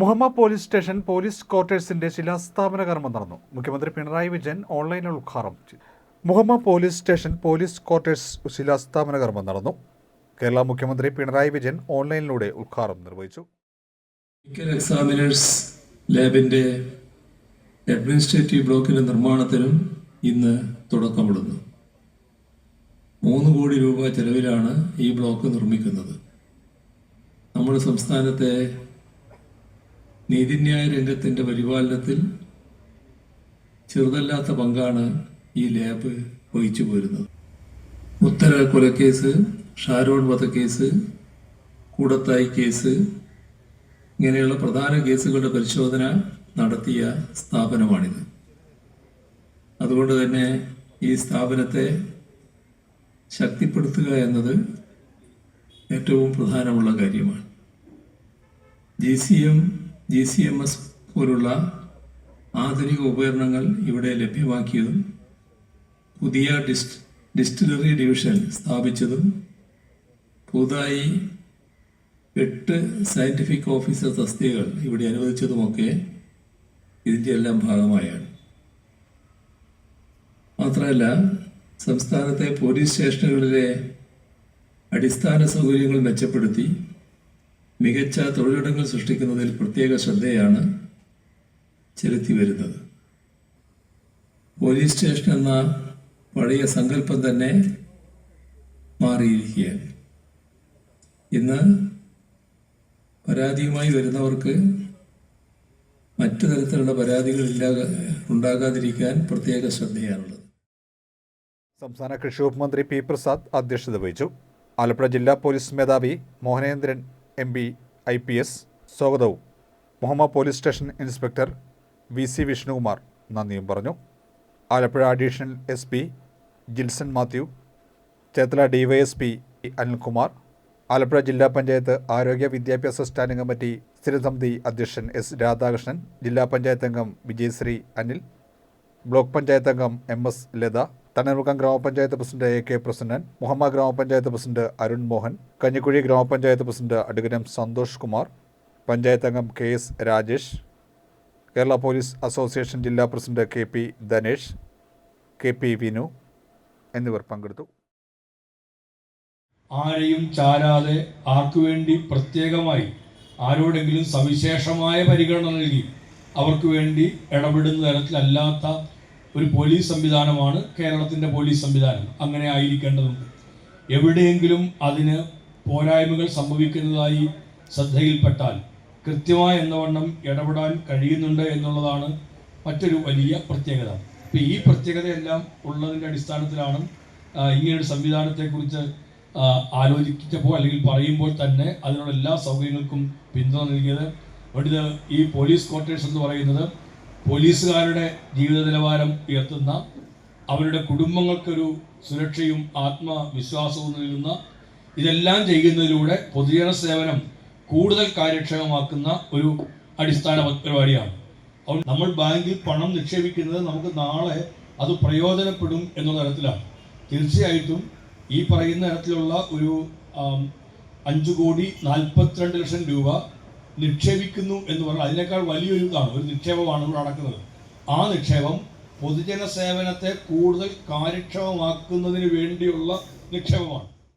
Muhamma police station police ക്വാർട്ടേഴ്സിന്റെ ശിലാസ്ഥാപന കർമ്മം നടന്നു. മുഖ്യമന്ത്രി പിണറായി വിജയൻ ഓൺലൈനിൽ ഉദ്ഘാടനം ചെയ്തു. Muhamma police station police quarters ശിലാസ്ഥാപന കർമ്മം നടന്നു. കേരള മുഖ്യമന്ത്രി പിണറായി വിജയൻ ഓൺലൈനിലൂടെ ഉദ്ഘാടനം നിർവഹിച്ചു. എക്സാമിനേഴ്സ് ലാബിന്റെ അഡ്മിനിസ്ട്രേറ്റീവ് ബ്ലോക്കിന്റെ നിർമ്മാണത്തിനും ഇന്ന് തുടക്കമിടുന്നു. മൂന്ന് കോടി രൂപ ചെലവിലാണ് ഈ ബ്ലോക്ക് നിർമ്മിക്കുന്നത്. നമ്മുടെ സംസ്ഥാനത്തെ നീതിന്യായ രംഗത്തിന്റെ പരിപാലനത്തിൽ ചെറുതല്ലാത്ത പങ്കാണ് ഈ ലാബ് വഹിച്ചു പോരുന്നത്. ഉത്തര കൊലക്കേസ് ഷാരോൺ വധക്കേസ് കൂടത്തായി കേസ് ഇങ്ങനെയുള്ള പ്രധാന കേസുകളുടെ പരിശോധന നടത്തിയ സ്ഥാപനമാണിത്. അതുകൊണ്ട് തന്നെ ഈ സ്ഥാപനത്തെ ശക്തിപ്പെടുത്തുക എന്നത് ഏറ്റവും പ്രധാനമുള്ള കാര്യമാണ്. G C M G C M S പോലുള്ള ആധുനിക ഉപകരണങ്ങൾ ഇവിടെ ലഭ്യമാക്കിയതും പുതിയ ഡിസ്റ്റ് ഡിസ്റ്റിലറി ഡിവിഷൻ സ്ഥാപിച്ചതും പുതുതായി എട്ട് സയന്റിഫിക് ഓഫീസർ തസ്തികകൾ ഇവിടെ അനുവദിച്ചതുമൊക്കെ ഇതിന്റെ എല്ലാം ഭാഗമായാണ്. മാത്രമല്ല സംസ്ഥാനത്തെ പോലീസ് സ്റ്റേഷനുകളിലെ അടിസ്ഥാന സൗകര്യങ്ങൾ മെച്ചപ്പെടുത്തി മികച്ച തൊഴിലിടങ്ങൾ സൃഷ്ടിക്കുന്നതിൽ പ്രത്യേക ശ്രദ്ധയാണ് ചെലുത്തി വരുന്നത്. പോലീസ് സ്റ്റേഷൻ എന്ന പഴയ സങ്കല്പം തന്നെ മാറിയിരിക്കുകയാണ്. ഇന്ന് പരാതിയുമായി വരുന്നവർക്ക് മറ്റു തരത്തിലുള്ള പരാതികൾ ഇല്ലാ ഉണ്ടാകാതിരിക്കാൻ പ്രത്യേക ശ്രദ്ധയാണുള്ളത്. സംസ്ഥാന കൃഷി വകുപ്പ് മന്ത്രി പി പ്രസാദ് അധ്യക്ഷത വഹിച്ചു. ആലപ്പുഴ ജില്ലാ പോലീസ് മേധാവി Mohanendran M P I P S. സ്വാഗതവും. Muhamma police station inspector V C Vishnukumar നന്ദിയും പറഞ്ഞു. Alappuzha additional S P Jilson Mathew Cherthala DYSP Anilkumar Alappuzha ജില്ലാ പഞ്ചായത്ത് ആരോഗ്യ വിദ്യാഭ്യാസ സ്റ്റാൻഡിംഗ് കമ്മിറ്റി സ്ഥിരസമിതി അധ്യക്ഷൻ എസ് രാധാകൃഷ്ണൻ ജില്ലാ പഞ്ചായത്ത് അംഗം വിജയശ്രീ അനിൽ ബ്ലോക്ക് പഞ്ചായത്ത് അംഗം എം എസ് ലത തണ്ണീർമുക്കം ഗ്രാമപഞ്ചായത്ത് president A K Prasannan Muhamma ഗ്രാമപഞ്ചായത്ത് പ്രസിഡന്റ് അരുൺ മോഹൻ കഞ്ഞിക്കുഴി ഗ്രാമപഞ്ചായത്ത് പ്രസിഡന്റ് അഡ്വക്കേറ്റ് സന്തോഷ് കുമാർ പഞ്ചായത്ത് അംഗം K S Rajesh Kerala police association ജില്ലാ president K P Dhanesh K P Vinu എന്നിവർ പങ്കെടുത്തു. ആരെയും ചാരാതെ ആർക്കു വേണ്ടി പ്രത്യേകമായി ആരോടെങ്കിലും സവിശേഷമായ പരിഗണന നൽകി അവർക്ക് വേണ്ടി ഇടപെടുന്ന തരത്തിലല്ലാത്ത ഒരു പോലീസ് സംവിധാനമാണ് കേരളത്തിന്റെ പോലീസ് സംവിധാനം. അങ്ങനെ ആയിരിക്കേണ്ടതുണ്ട്. എവിടെയെങ്കിലും അതിന് പോരായ്മകൾ സംഭവിക്കുന്നതായി ശ്രദ്ധയിൽപ്പെട്ടാൽ കൃത്യമായ എന്നവണ്ണം ഇടപെടാൻ കഴിയുന്നുണ്ട് എന്നുള്ളതാണ് മറ്റൊരു വലിയ പ്രത്യേകത. അപ്പോൾ ഈ പ്രത്യേകതയെല്ലാം ഉള്ളതിന്റെ അടിസ്ഥാനത്തിലാണ് ഇങ്ങനൊരു സംവിധാനത്തെക്കുറിച്ച് ആലോചിച്ചപ്പോൾ അല്ലെങ്കിൽ പറയുമ്പോൾ തന്നെ അതിനുള്ള എല്ലാ സൗകര്യങ്ങൾക്കും പിന്തുണ നൽകിയത്. അതുകൊണ്ട് ഈ പോലീസ് ക്വാർട്ടേഴ്സ് എന്ന് പറയുന്നത് പോലീസുകാരുടെ ജീവിത നിലവാരം ഉയർത്തുന്ന അവരുടെ കുടുംബങ്ങൾക്കൊരു സുരക്ഷയും ആത്മവിശ്വാസവും നൽകുന്ന ഇതെല്ലാം ചെയ്യുന്നതിലൂടെ പൊതുജന സേവനം കൂടുതൽ കാര്യക്ഷമമാക്കുന്ന ഒരു അടിസ്ഥാന പരിപാടിയാണ്. അപ്പോൾ നമ്മൾ ബാങ്കിൽ പണം നിക്ഷേപിക്കുന്നത് നമുക്ക് നാളെ അത് പ്രയോജനപ്പെടും എന്ന തരത്തിലാണ്. തീർച്ചയായിട്ടും ഈ പറയുന്ന തരത്തിലുള്ള ഒരു അഞ്ച് കോടി നാൽപ്പത്തിരണ്ട് ലക്ഷം രൂപ നിക്ഷേപിക്കുന്നു എന്ന് പറഞ്ഞാൽ അതിനേക്കാൾ വലിയൊരു ഇതാണ് ഒരു നിക്ഷേപമാണ് ഇവിടെ നടക്കുന്നത്. ആ നിക്ഷേപം പൊതുജന സേവനത്തെ കൂടുതൽ കാര്യക്ഷമമാക്കുന്നതിന് വേണ്ടിയുള്ള നിക്ഷേപമാണ്.